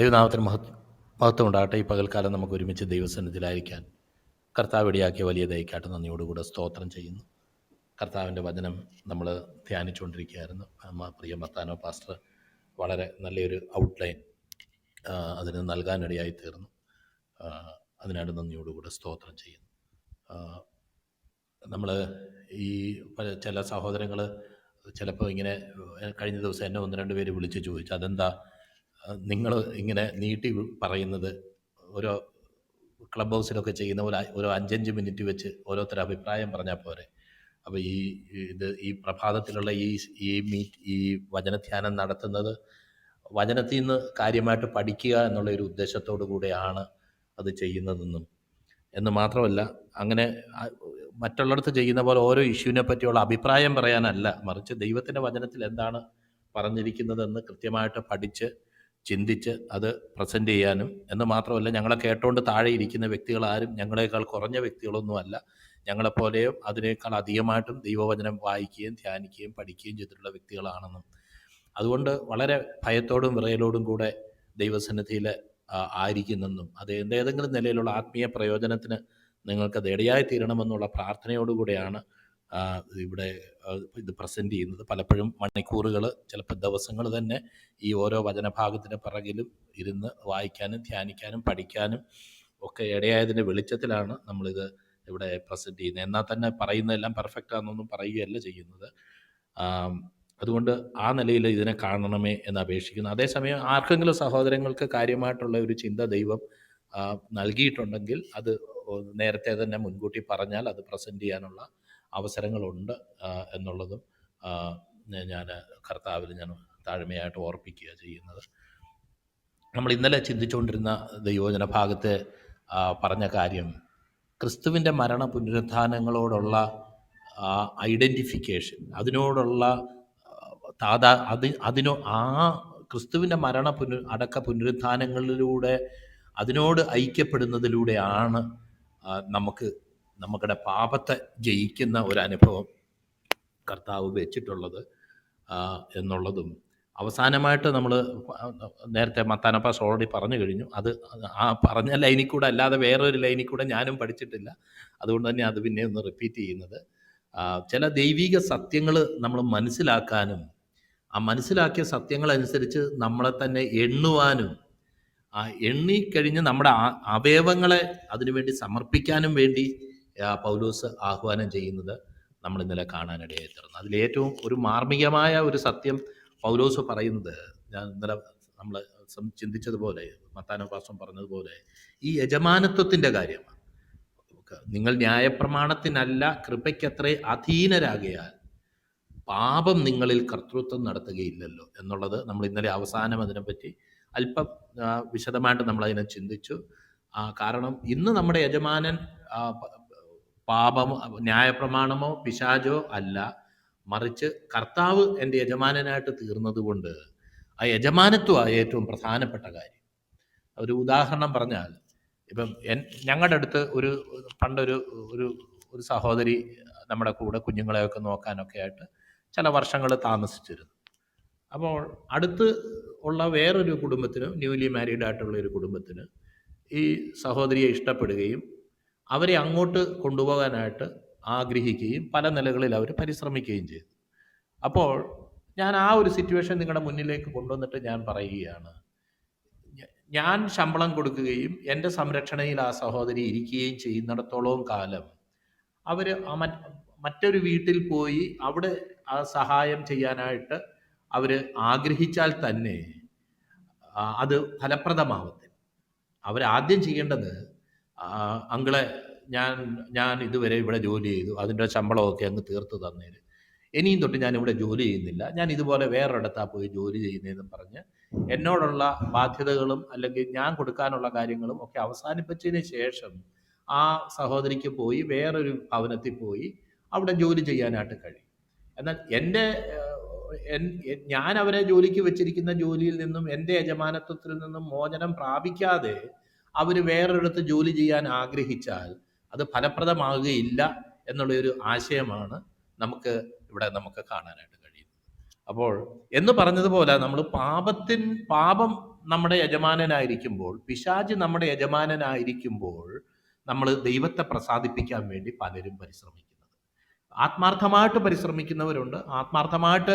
ദൈവനാമത്തിന് മഹത് മഹത്വം ഉണ്ടാകട്ടെ ഈ പകൽക്കാലം നമുക്ക് ഒരുമിച്ച് ദൈവസന്നിധിയിലായിരിക്കാൻ കർത്താവ് ഇടയാക്കിയ വലിയ ദയക്കാട്ട് നന്ദിയോടുകൂടെ സ്തോത്രം ചെയ്യുന്നു. കർത്താവിന്റെ വചനം നമ്മൾ ധ്യാനിച്ചുകൊണ്ടിരിക്കുകയായിരുന്നു. പ്രിയ മത്താനോ പാസ്റ്റർ വളരെ നല്ലൊരു ഔട്ട്ലൈൻ അതിന് നൽകാനിടയായി തീർന്നു. അതിനാണ് നന്ദിയോടുകൂടെ സ്തോത്രം ചെയ്യുന്നു. നമ്മൾ ഈ ചില സഹോദരങ്ങൾ ചിലപ്പോൾ ഇങ്ങനെ കഴിഞ്ഞ ദിവസം എന്നെ ഒന്ന് രണ്ട് പേര് വിളിച്ച് ചോദിച്ചു അതെന്താ നിങ്ങൾ ഇങ്ങനെ നീട്ടി പറയുന്നത് ഓരോ ക്ലബ് ഹൗസിലൊക്കെ ചെയ്യുന്ന പോലെ ഓരോ അഞ്ചഞ്ച് മിനിറ്റ് വെച്ച് ഓരോരുത്തർ അഭിപ്രായം പറഞ്ഞാൽ പോരെ. അപ്പോൾ ഈ ഇത് ഈ പ്രഭാതത്തിലുള്ള ഈ ഈ മീറ്റ് ഈ വചനധ്യാനം നടത്തുന്നത് വചനത്തിൽ നിന്ന് കാര്യമായിട്ട് പഠിക്കുക എന്നുള്ള ഒരു ഉദ്ദേശത്തോടു കൂടെയാണ് അത് ചെയ്യുന്നതെന്നും. എന്ന് മാത്രമല്ല അങ്ങനെ മറ്റുള്ളിടത്ത് ചെയ്യുന്ന പോലെ ഓരോ ഇഷ്യൂവിനെ പറ്റിയുള്ള അഭിപ്രായം പറയാനല്ല മറിച്ച് ദൈവത്തിന്റെ വചനത്തിൽ എന്താണ് പറഞ്ഞിരിക്കുന്നതെന്ന് കൃത്യമായിട്ട് പഠിച്ച് ചിന്തിച്ച് അത് പ്രസന്റ് ചെയ്യാനും എന്ന് മാത്രമല്ല ഞങ്ങളെ കേട്ടുകൊണ്ട് താഴെ ഇരിക്കുന്ന വ്യക്തികളാരും ഞങ്ങളെക്കാൾ കുറഞ്ഞ വ്യക്തികളൊന്നുമല്ല ഞങ്ങളെപ്പോലെയും അതിനേക്കാൾ അധികമായിട്ടും ദൈവവചനം വായിക്കുകയും ധ്യാനിക്കുകയും പഠിക്കുകയും ചെയ്തിട്ടുള്ള വ്യക്തികളാണെന്നും. അതുകൊണ്ട് വളരെ ഭയത്തോടും വിറയലോടും കൂടെ ദൈവസന്നിധിയിൽ ആയിരിക്കുന്നെന്നും അത് എന്തേതെങ്കിലും നിലയിലുള്ള ആത്മീയ പ്രയോജനത്തിന് നിങ്ങൾക്ക് ഇടയായി തീരണമെന്നുള്ള പ്രാർത്ഥനയോടുകൂടെയാണ് ഇവിടെ ഇത് പ്രസന്റ് ചെയ്യുന്നത്. പലപ്പോഴും മണിക്കൂറുകൾ ചിലപ്പോൾ ദിവസങ്ങൾ തന്നെ ഈ ഓരോ വചനഭാഗത്തിന് പിറകിലും ഇരുന്ന് വായിക്കാനും ധ്യാനിക്കാനും പഠിക്കാനും ഒക്കെ ഇടയായതിന്റെ വെളിച്ചത്തിലാണ് നമ്മളിത് ഇവിടെ പ്രസന്റ് ചെയ്യുന്നത്. എന്നാൽ തന്നെ പറയുന്നതെല്ലാം പെർഫെക്റ്റ് ആണെന്നൊന്നും പറയുകയല്ല ചെയ്യുന്നത്. അതുകൊണ്ട് ആ നിലയിൽ ഇതിനെ കാണണമേ എന്ന് അപേക്ഷിക്കുന്നു. അതേസമയം ആർക്കെങ്കിലും സഹോദരങ്ങൾക്ക് കാര്യമായിട്ടുള്ള ഒരു ചിന്ത ദൈവം നൽകിയിട്ടുണ്ടെങ്കിൽ അത് നേരത്തെ തന്നെ മുൻകൂട്ടി പറഞ്ഞാൽ അത് പ്രസന്റ് ചെയ്യാനുള്ള അവസരങ്ങളുണ്ട് എന്നുള്ളതും ഞാൻ കർത്താവിൽ ഞാൻ താഴ്മയായിട്ട് ഓർപ്പിക്കുക ചെയ്യുന്നത്. നമ്മൾ ഇന്നലെ ചിന്തിച്ചുകൊണ്ടിരുന്ന ദൈവജന ഭാഗത്തെ പറഞ്ഞ കാര്യം ക്രിസ്തുവിന്റെ മരണ പുനരുത്ഥാനങ്ങളോടുള്ള ഐഡന്റിഫിക്കേഷൻ അതിനോടുള്ള താതാ അത് അതിനോ ആ ക്രിസ്തുവിന്റെ മരണ പുനരു അടക്ക പുനരുത്ഥാനങ്ങളിലൂടെ അതിനോട് ഐക്യപ്പെടുന്നതിലൂടെയാണ് നമുക്ക് നമ്മുടെ പാപത്തെ ജയിക്കുന്ന ഒരു അനുഭവം കർത്താവ് വെച്ചിട്ടുള്ളത് എന്നുള്ളതും അവസാനമായിട്ട് നമ്മൾ നേരത്തെ മത്താനപ്പാസ് ഓൾറെഡി പറഞ്ഞു കഴിഞ്ഞു. അത് ആ പറഞ്ഞ ലൈനിൽ കൂടെ അല്ലാതെ വേറൊരു ലൈനിൽ കൂടെ ഞാനും പഠിച്ചിട്ടില്ല. അതുകൊണ്ട് തന്നെ അത് പിന്നെ ഒന്ന് റിപ്പീറ്റ് ചെയ്യുന്നത്. ചില ദൈവിക സത്യങ്ങൾ നമ്മൾ മനസ്സിലാക്കാനും ആ മനസ്സിലാക്കിയ സത്യങ്ങളനുസരിച്ച് നമ്മളെ തന്നെ എണ്ണുവാനും ആ എണ്ണിക്കഴിഞ്ഞ് നമ്മുടെ അവയവങ്ങളെ അതിനുവേണ്ടി സമർപ്പിക്കാനും വേണ്ടി പൗലോസ് ആഹ്വാനം ചെയ്യുന്നത് നമ്മൾ ഇന്നലെ കാണാനിടയായി തീർന്നു. അതിലേറ്റവും ഒരു മാർമികമായ ഒരു സത്യം പൗലോസ് പറയുന്നത് ഞാൻ ഇന്നലെ നമ്മൾ ചിന്തിച്ചതുപോലെ മത്താനോപാസം പറഞ്ഞതുപോലെ ഈ യജമാനത്വത്തിന്റെ കാര്യമാണ്. നിങ്ങൾ ന്യായപ്രമാണത്തിനല്ല കൃപയ്ക്കത്രേ അധീനരാകയാൽ പാപം നിങ്ങളിൽ കർത്തൃത്വം നടത്തുകയില്ലല്ലോ എന്നുള്ളത് നമ്മൾ ഇന്നലെ അവസാനം അതിനെപ്പറ്റി അല്പം വിശദമായിട്ട് നമ്മളതിനെ ചിന്തിച്ചു. കാരണം ഇന്ന് നമ്മുടെ യജമാനൻ പാപമോ ന്യായപ്രമാണമോ പിശാചോ അല്ല. മറിച്ച് കർത്താവ് എന്റെ യജമാനനായിട്ട് തീർന്നതുകൊണ്ട് ആ യജമാനത്വമാണ് ഏറ്റവും പ്രധാനപ്പെട്ട കാര്യം. ഒരു ഉദാഹരണം പറഞ്ഞാൽ ഇപ്പം ഞങ്ങളുടെ അടുത്ത് ഒരു പണ്ടൊരു ഒരു ഒരു സഹോദരി നമ്മുടെ കൂടെ കുഞ്ഞുങ്ങളെയൊക്കെ നോക്കാനൊക്കെ ആയിട്ട് ചില വർഷങ്ങൾ താമസിച്ചിരുന്നു. അപ്പോൾ അടുത്ത് ഉള്ള വേറൊരു കുടുംബത്തിന് ന്യൂലി മാരീഡ് ആയിട്ടുള്ള ഒരു കുടുംബത്തിന് ഈ സഹോദരിയെ ഇഷ്ടപ്പെടുകയും അവരെ അങ്ങോട്ട് കൊണ്ടുപോകാനായിട്ട് ആഗ്രഹിക്കുകയും പല നിലകളിൽ അവർ പരിശ്രമിക്കുകയും ചെയ്തു. അപ്പോൾ ഞാൻ ആ ഒരു സിറ്റുവേഷൻ നിങ്ങളുടെ മുന്നിലേക്ക് കൊണ്ടുവന്നിട്ട് ഞാൻ പറയുകയാണ്. ഞാൻ ശമ്പളം കൊടുക്കുകയും എന്റെ സംരക്ഷണയിൽ ആ സഹോദരി ഇരിക്കുകയും ചെയ്യുന്നിടത്തോളം കാലം അവർ മറ്റൊരു വീട്ടിൽ പോയി അവിടെ ആ സഹായം ചെയ്യാനായിട്ട് അവർ ആഗ്രഹിച്ചാൽ തന്നെ അത് ഫലപ്രദമാവത്തില്ല. അവരാദ്യം ചെയ്യേണ്ടത് അങ്കിളെ ഞാൻ ഞാൻ ഇതുവരെ ഇവിടെ ജോലി ചെയ്തു. അതിന്റെ ശമ്പളമൊക്കെ അങ്ങ് തീർത്ത് തന്നേര്. ഇനിയും തൊട്ട് ഞാൻ ഇവിടെ ജോലി ചെയ്യുന്നില്ല. ഞാൻ ഇതുപോലെ വേറൊരിടത്താ പോയി ജോലി ചെയ്യുന്നതെന്നും പറഞ്ഞ് എന്നോടുള്ള ബാധ്യതകളും അല്ലെങ്കിൽ ഞാൻ കൊടുക്കാനുള്ള കാര്യങ്ങളും ഒക്കെ അവസാനിപ്പിച്ചതിന് ശേഷം ആ സഹോദരിക്ക് പോയി വേറൊരു ഭവനത്തിൽ പോയി അവിടെ ജോലി ചെയ്യാനായിട്ട് കഴിയും. എന്നാൽ എന്റെ ഞാൻ അവരെ ജോലിക്ക് വെച്ചിരിക്കുന്ന ജോലിയിൽ നിന്നും എന്റെ യജമാനത്വത്തിൽ നിന്നും മോചനം പ്രാപിക്കാതെ അവർ വേറൊരിടത്ത് ജോലി ചെയ്യാൻ ആഗ്രഹിച്ചാൽ അത് ഫലപ്രദമാകുകയില്ല എന്നുള്ള ഒരു ആശയമാണ് നമുക്ക് ഇവിടെ നമുക്ക് കാണാനായിട്ട് കഴിയുന്നത്. അപ്പോൾ എന്ന് പറഞ്ഞതുപോലെ നമ്മൾ പാപത്തിൻ പാപം നമ്മുടെ യജമാനനായിരിക്കുമ്പോൾ പിശാജ് നമ്മുടെ യജമാനനായിരിക്കുമ്പോൾ നമ്മൾ ദൈവത്തെ പ്രസാദിപ്പിക്കാൻ വേണ്ടി പലരും പരിശ്രമിക്കുന്നത്. ആത്മാർത്ഥമായിട്ട് പരിശ്രമിക്കുന്നവരുണ്ട്. ആത്മാർത്ഥമായിട്ട്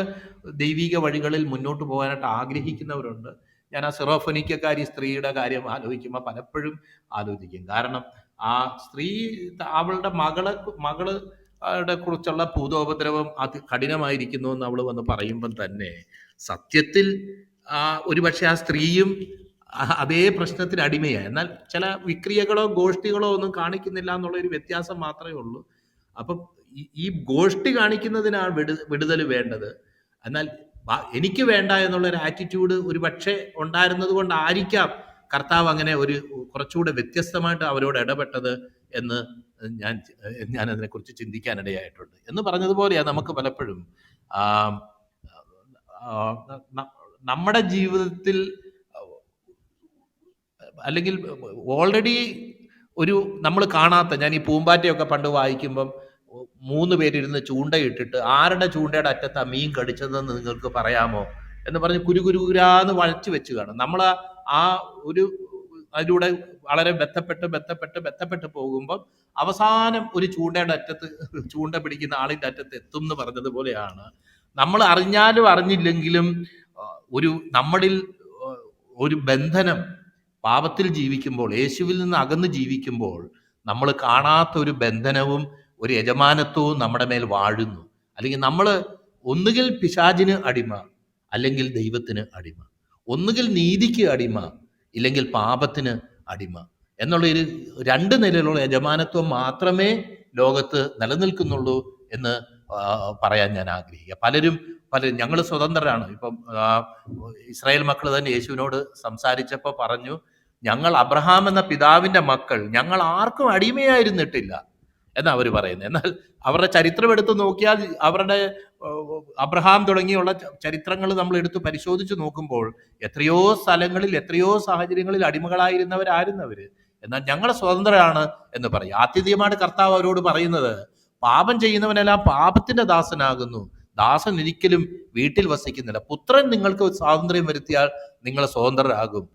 ദൈവിക വഴികളിൽ മുന്നോട്ട് പോകാനായിട്ട് ആഗ്രഹിക്കുന്നവരുണ്ട്. ഞാൻ ആ സിറോഫനിക്കക്കാരി സ്ത്രീയുടെ കാര്യം ആലോചിക്കുമ്പോൾ പലപ്പോഴും ആലോചിക്കും. കാരണം ആ സ്ത്രീ അവളുടെ മകളെ മകൾ കുറിച്ചുള്ള ഭൂതോപദ്രവം അത് കഠിനമായിരിക്കുന്നു എന്ന് അവൾ വന്ന് പറയുമ്പം തന്നെ സത്യത്തിൽ ഒരുപക്ഷെ ആ സ്ത്രീയും അതേ പ്രശ്നത്തിന് അടിമയാണ് എന്നാൽ ചില വിക്രിയകളോ ഗോഷ്ഠികളോ ഒന്നും കാണിക്കുന്നില്ല എന്നുള്ള ഒരു വ്യത്യാസം മാത്രമേ ഉള്ളൂ. അപ്പം ഈ- ഗോഷ്ഠി കാണിക്കുന്നതിനാണ് വിടു വിടുതൽ വേണ്ടത്. എന്നാൽ എനിക്ക് വേണ്ട എന്നുള്ള ഒരു ആറ്റിറ്റ്യൂഡ് ഒരു പക്ഷേ ഉണ്ടായിരുന്നത് കൊണ്ടായിരിക്കാം കർത്താവ് അങ്ങനെ ഒരു കുറച്ചുകൂടെ വ്യത്യസ്തമായിട്ട് അവരോട് ഇടപെട്ടത് എന്ന് ഞാൻ ഞാൻ അതിനെക്കുറിച്ച് ചിന്തിക്കാനിടയായിട്ടുണ്ട്. എന്ന് പറഞ്ഞതുപോലെയാണ് നമുക്ക് പലപ്പോഴും നമ്മുടെ ജീവിതത്തിൽ അല്ലെങ്കിൽ ഓൾറെഡി ഒരു നമ്മൾ കാണാത്ത ഞാൻ ഈ പൂമ്പാറ്റയൊക്കെ പണ്ട് വായിക്കുമ്പം മൂന്ന് പേരിരുന്ന് ചൂണ്ടയിട്ടിട്ട് ആരുടെ ചൂണ്ടയുടെ അറ്റത്താ മീൻ കടിച്ചതെന്ന് നിങ്ങൾക്ക് പറയാമോ? എന്ന് പറഞ്ഞ് കുരുകുരുകുരാന്ന് വഴച്ചു വെച്ച് കാണും. നമ്മൾ ആ ഒരു അതിലൂടെ വളരെ ബന്ധപ്പെട്ട് ബന്ധപ്പെട്ട് ബന്ധപ്പെട്ട് പോകുമ്പോൾ അവസാനം ഒരു ചൂണ്ടയുടെ അറ്റത്ത് ചൂണ്ട പിടിക്കുന്ന ആളിന്റെ അറ്റത്ത് എത്തും എന്ന് പറഞ്ഞതുപോലെയാണ്. നമ്മൾ അറിഞ്ഞാലും അറിഞ്ഞില്ലെങ്കിലും ഒരു നമ്മളിൽ ഒരു ബന്ധനം പാപത്തിൽ ജീവിക്കുമ്പോൾ യേശുവിൽ നിന്ന് അകന്ന് ജീവിക്കുമ്പോൾ നമ്മൾ കാണാത്ത ഒരു ബന്ധനവും ഒരു യജമാനത്വവും നമ്മുടെ മേൽ വാഴുന്നു. അല്ലെങ്കിൽ നമ്മൾ ഒന്നുകിൽ പിശാചിന് അടിമ അല്ലെങ്കിൽ ദൈവത്തിന് അടിമ. ഒന്നുകിൽ നീതിക്ക് അടിമ ഇല്ലെങ്കിൽ പാപത്തിന് അടിമ. എന്നുള്ള ഒരു രണ്ട് നിലയിലുള്ള യജമാനത്വം മാത്രമേ ലോകത്ത് നിലനിൽക്കുന്നുള്ളൂ എന്ന് പറയാൻ ഞാൻ ആഗ്രഹിക്കുക. പലരും പലരും ഞങ്ങൾ സ്വതന്ത്രരാണ്. ഇപ്പം ഇസ്രായേൽ മക്കൾ തന്നെ യേശുവിനോട് സംസാരിച്ചപ്പോൾ പറഞ്ഞു ഞങ്ങൾ അബ്രഹാം എന്ന പിതാവിന്റെ മക്കൾ. ഞങ്ങൾ ആർക്കും അടിമയായിരുന്നിട്ടില്ല. എന്നാ അവർ പറയുന്നത് എന്നാൽ അവരുടെ ചരിത്രം എടുത്ത് നോക്കിയാൽ അവരുടെ അബ്രഹാം തുടങ്ങിയുള്ള ചരിത്രങ്ങൾ നമ്മൾ എടുത്ത് പരിശോധിച്ച് നോക്കുമ്പോൾ എത്രയോ സ്ഥലങ്ങളിൽ എത്രയോ സാഹചര്യങ്ങളിൽ അടിമകളായിരുന്നവരായിരുന്നു അവർ എന്നാൽ ഞങ്ങൾ സ്വതന്ത്രരാണ് എന്ന് പറയും. ആത്യന്തികമായിട്ട് കർത്താവ് അവരോട് പറയുന്നത് പാപം ചെയ്യുന്നവനെല്ലാം പാപത്തിന്റെ ദാസനാകുന്നു. ദാസൻ ഒരിക്കലും വീട്ടിൽ വസിക്കുന്നില്ല. പുത്രൻ നിങ്ങൾക്ക് സ്വാതന്ത്ര്യം വരുത്തിയാൽ നിങ്ങൾ സ്വതന്ത്രരാകും.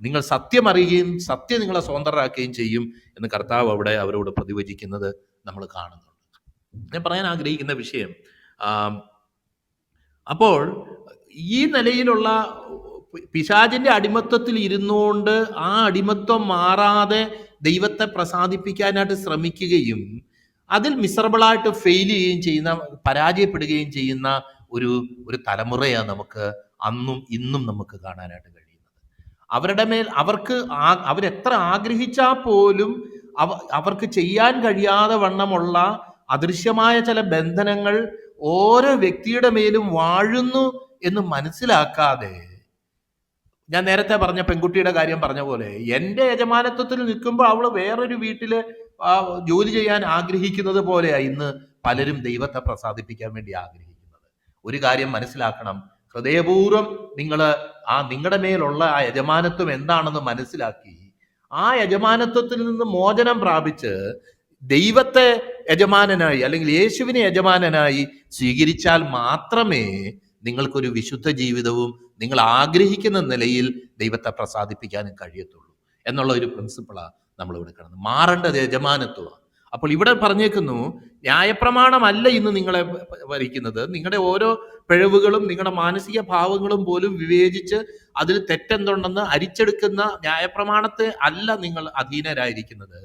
നിങ്ങൾ സത്യം അറിയുകയും സത്യം നിങ്ങളെ സ്വതന്ത്രരാക്കുകയും ചെയ്യും എന്ന് കർത്താവ് അവിടെ അവരോട് പ്രതിവചിക്കുന്നത് നമ്മൾ കാണുന്നുണ്ട്. ഞാൻ പറയാൻ ആഗ്രഹിക്കുന്ന വിഷയം അപ്പോൾ ഈ നിലയിലുള്ള പിശാചിന്റെ അടിമത്വത്തിൽ ഇരുന്നുകൊണ്ട് ആ അടിമത്വം മാറാതെ ദൈവത്തെ പ്രസാദിപ്പിക്കാനായിട്ട് ശ്രമിക്കുകയും അതിൽ മിസറബിളായിട്ട് ഫെയിൽ ചെയ്യുകയും ചെയ്യുന്ന പരാജയപ്പെടുകയും ചെയ്യുന്ന ഒരു ഒരു തലമുറയാണ് നമുക്ക് അന്നും ഇന്നും നമുക്ക് കാണാനായിട്ട് കഴിയുന്നത്. അവരുടെ മേൽ അവർക്ക് അവരെത്ര ആഗ്രഹിച്ചാൽ പോലും അവ അവർക്ക് ചെയ്യാൻ കഴിയാതെ വണ്ണമുള്ള അദൃശ്യമായ ചില ബന്ധനങ്ങൾ ഓരോ വ്യക്തിയുടെ മേലും വാഴുന്നു എന്ന് മനസ്സിലാക്കാതെ. ഞാൻ നേരത്തെ പറഞ്ഞ പെൺകുട്ടിയുടെ കാര്യം പറഞ്ഞ പോലെ എന്റെ യജമാനത്വത്തിൽ നിൽക്കുമ്പോൾ അവൾ വേറൊരു വീട്ടിൽ ജോലി ചെയ്യാൻ ആഗ്രഹിക്കുന്നത് പോലെയാണ് ഇന്ന് പലരും ദൈവത്തെ പ്രസാദിപ്പിക്കാൻ വേണ്ടി ആഗ്രഹിക്കുന്നത്. ഒരു കാര്യം മനസ്സിലാക്കണം ഹൃദയപൂർവം നിങ്ങൾ ആ നിങ്ങളുടെ മേലുള്ള ആ യജമാനത്വം എന്താണെന്ന് മനസ്സിലാക്കി ആ യജമാനത്വത്തിൽ നിന്ന് മോചനം പ്രാപിച്ച് ദൈവത്തെ യജമാനനായി അല്ലെങ്കിൽ യേശുവിനെ യജമാനനായി സ്വീകരിച്ചാൽ മാത്രമേ നിങ്ങൾക്കൊരു വിശുദ്ധ ജീവിതവും നിങ്ങൾ ആഗ്രഹിക്കുന്ന നിലയിൽ ദൈവത്തെ പ്രസാദിപ്പിക്കാനും കഴിയത്തുള്ളൂ. എന്നുള്ള ഒരു പ്രിൻസിപ്പിളാണ് നമ്മളിവിടെ കിടന്നത് മാറേണ്ടത് യജമാനത്വമാണ്. അപ്പോൾ ഇവിടെ പറഞ്ഞേക്കുന്നു ന്യായപ്രമാണമല്ല ഇന്ന് നിങ്ങളെ ഭരിക്കുന്നത് നിങ്ങളുടെ ഓരോ പിഴവുകളും നിങ്ങളുടെ മാനസിക ഭാവങ്ങളും പോലും വിവേചിച്ച് അതിൽ തെറ്റെന്തുണ്ടെന്ന് അരിച്ചെടുക്കുന്ന ന്യായപ്രമാണത്തെ അല്ല നിങ്ങൾ അധീനരായിരിക്കുന്നത്.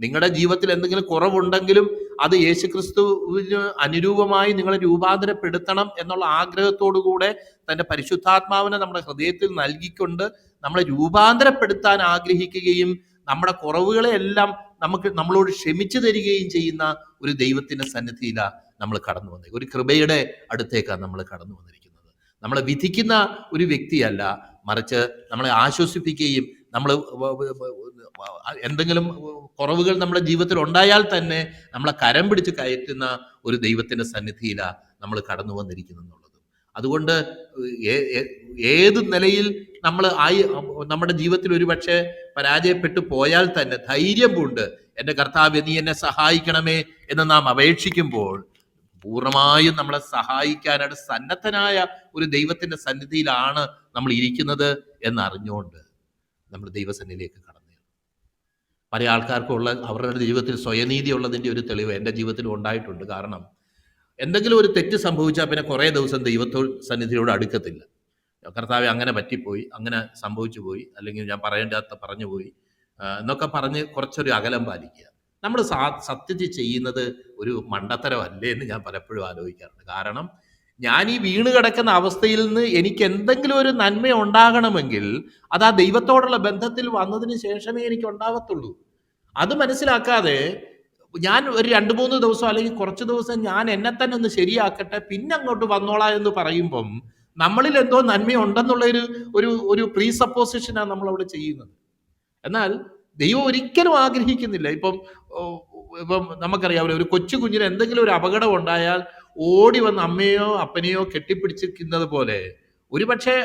നിങ്ങളുടെ ജീവിതത്തിൽ എന്തെങ്കിലും കുറവുണ്ടെങ്കിലും അത് യേശുക്രിസ്തുവിന് അനുരൂപമായി നിങ്ങളെ രൂപാന്തരപ്പെടുത്തണം എന്നുള്ള ആഗ്രഹത്തോടു കൂടെ തന്റെ പരിശുദ്ധാത്മാവിനെ നമ്മുടെ ഹൃദയത്തിൽ നൽകിക്കൊണ്ട് നമ്മളെ രൂപാന്തരപ്പെടുത്താൻ ആഗ്രഹിക്കുകയും നമ്മുടെ കുറവുകളെ എല്ലാം നമുക്ക് നമ്മളോട് ക്ഷമിച്ചു തരികയും ചെയ്യുന്ന ഒരു ദൈവത്തിന്റെ സന്നിധിയിലാണ് നമ്മൾ കടന്നു വന്നത്. ഒരു കൃപയുടെ അടുത്തേക്കാണ് നമ്മൾ കടന്നു വന്നിരിക്കുന്നത്. നമ്മളെ വിധിക്കുന്ന ഒരു വ്യക്തിയല്ല മറിച്ച് നമ്മളെ ആശ്വസിപ്പിക്കുകയും നമ്മൾ എന്തെങ്കിലും കുറവുകൾ നമ്മുടെ ജീവിതത്തിൽ ഉണ്ടായാൽ തന്നെ നമ്മളെ കരം പിടിച്ച് കയറ്റുന്ന ഒരു ദൈവത്തിന്റെ സന്നിധിയിലാണ് നമ്മൾ കടന്നു വന്നിരിക്കുന്നു അതുകൊണ്ട് ഏത് നിലയിൽ നമ്മൾ ആയി നമ്മുടെ ജീവിതത്തിൽ ഒരു പക്ഷേ പരാജയപ്പെട്ടു പോയാൽ തന്നെ ധൈര്യം കൊണ്ട് എന്റെ കർത്താവ് നീ എന്നെ സഹായിക്കണമേ എന്ന് നാം അപേക്ഷിക്കുമ്പോൾ പൂർണമായും നമ്മളെ സഹായിക്കാനായിട്ട് സന്നദ്ധനായ ഒരു ദൈവത്തിന്റെ സന്നിധിയിലാണ് നമ്മൾ ഇരിക്കുന്നത് എന്നറിഞ്ഞുകൊണ്ട് നമ്മൾ ദൈവസന്നിധിയിലേക്ക് കടന്നു. പല ആൾക്കാർക്കുള്ള അവരുടെ ജീവിതത്തിൽ സ്വയനീതി ഉള്ളതിന്റെ ഒരു തെളിവ് എന്റെ ജീവിതത്തിലും ഉണ്ടായിട്ടുണ്ട് കാരണം എന്തെങ്കിലും ഒരു തെറ്റ് സംഭവിച്ചാൽ പിന്നെ കുറേ ദിവസം ദൈവത്തോ സന്നിധിയോട് അടുക്കത്തില്ല. കർത്താവ് അങ്ങനെ പറ്റിപ്പോയി അങ്ങനെ സംഭവിച്ചു പോയി അല്ലെങ്കിൽ ഞാൻ പറയേണ്ടാത്ത പറഞ്ഞു പോയി എന്നൊക്കെ പറഞ്ഞ് കുറച്ചൊരു അകലം പാലിക്കുക. നമ്മൾ സാ സത്യത്തിൽ ചെയ്യുന്നത് ഒരു മണ്ടത്തരമല്ലേ എന്ന് ഞാൻ പലപ്പോഴും ആലോചിക്കാറുണ്ട്. കാരണം ഞാൻ ഈ വീണ് കിടക്കുന്ന അവസ്ഥയിൽ നിന്ന് എനിക്ക് എന്തെങ്കിലും ഒരു നന്മ ഉണ്ടാകണമെങ്കിൽ അത് ആ ദൈവത്തോടുള്ള ബന്ധത്തിൽ വന്നതിന് ശേഷമേ എനിക്ക് ഉണ്ടാവത്തുള്ളൂ. അത് മനസ്സിലാക്കാതെ ഞാൻ ഒരു രണ്ട് മൂന്ന് ദിവസം അല്ലെങ്കിൽ കുറച്ച് ദിവസം ഞാൻ എന്നെ തന്നെ ഒന്ന് ശരിയാക്കട്ടെ പിന്നെ അങ്ങോട്ട് വന്നോളാം എന്ന് പറയുമ്പം നമ്മളിൽ എന്തോ നന്മയുണ്ടെന്നുള്ള ഒരു ഒരു ഒരു പ്രീ സപ്പോസിഷനാണ് നമ്മൾ അവിടെ ചെയ്യുന്നത്. എന്നാൽ ദൈവം ഒരിക്കലും ആഗ്രഹിക്കുന്നില്ല. ഇപ്പം ഇപ്പം നമുക്കറിയാമല്ലോ ഒരു കൊച്ചു കുഞ്ഞിന് എന്തെങ്കിലും ഒരു അപകടം ഉണ്ടായാൽ ഓടി വന്ന് അമ്മയോ അപ്പനെയോ കെട്ടിപ്പിടിച്ചിരിക്കുന്നത് പോലെ ഒരുപക്ഷെ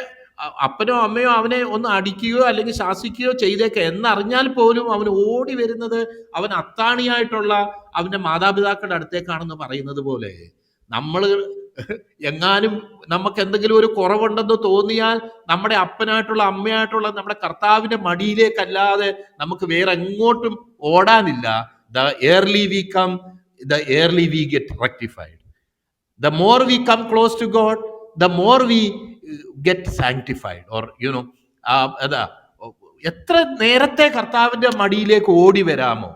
അപ്പനോ അമ്മയോ അവനെ ഒന്ന് അടിക്കുകയോ അല്ലെങ്കിൽ ശാസിക്കുകയോ ചെയ്തേക്ക എന്നറിഞ്ഞാൽ പോലും അവൻ ഓടി വരുന്നത് അവൻ അത്താണിയായിട്ടുള്ള അവന്റെ മാതാപിതാക്കളുടെ അടുത്തേക്കാണെന്ന് പറയുന്നത് പോലെ. നമ്മൾ എങ്ങാനും നമുക്ക് എന്തെങ്കിലും ഒരു കുറവുണ്ടെന്ന് തോന്നിയാൽ നമ്മുടെ അപ്പനായിട്ടുള്ള അമ്മയായിട്ടുള്ള നമ്മുടെ കർത്താവിന്റെ മടിയിലേക്കല്ലാതെ നമുക്ക് വേറെ എങ്ങോട്ടും ഓടാനില്ല. The early we come the early we get rectified the more we come close to God the more we uh, get or you know അതാ എത്ര നേരത്തെ കർത്താവിന്റെ മടിയിലേക്ക് ഓടി വരാമോ?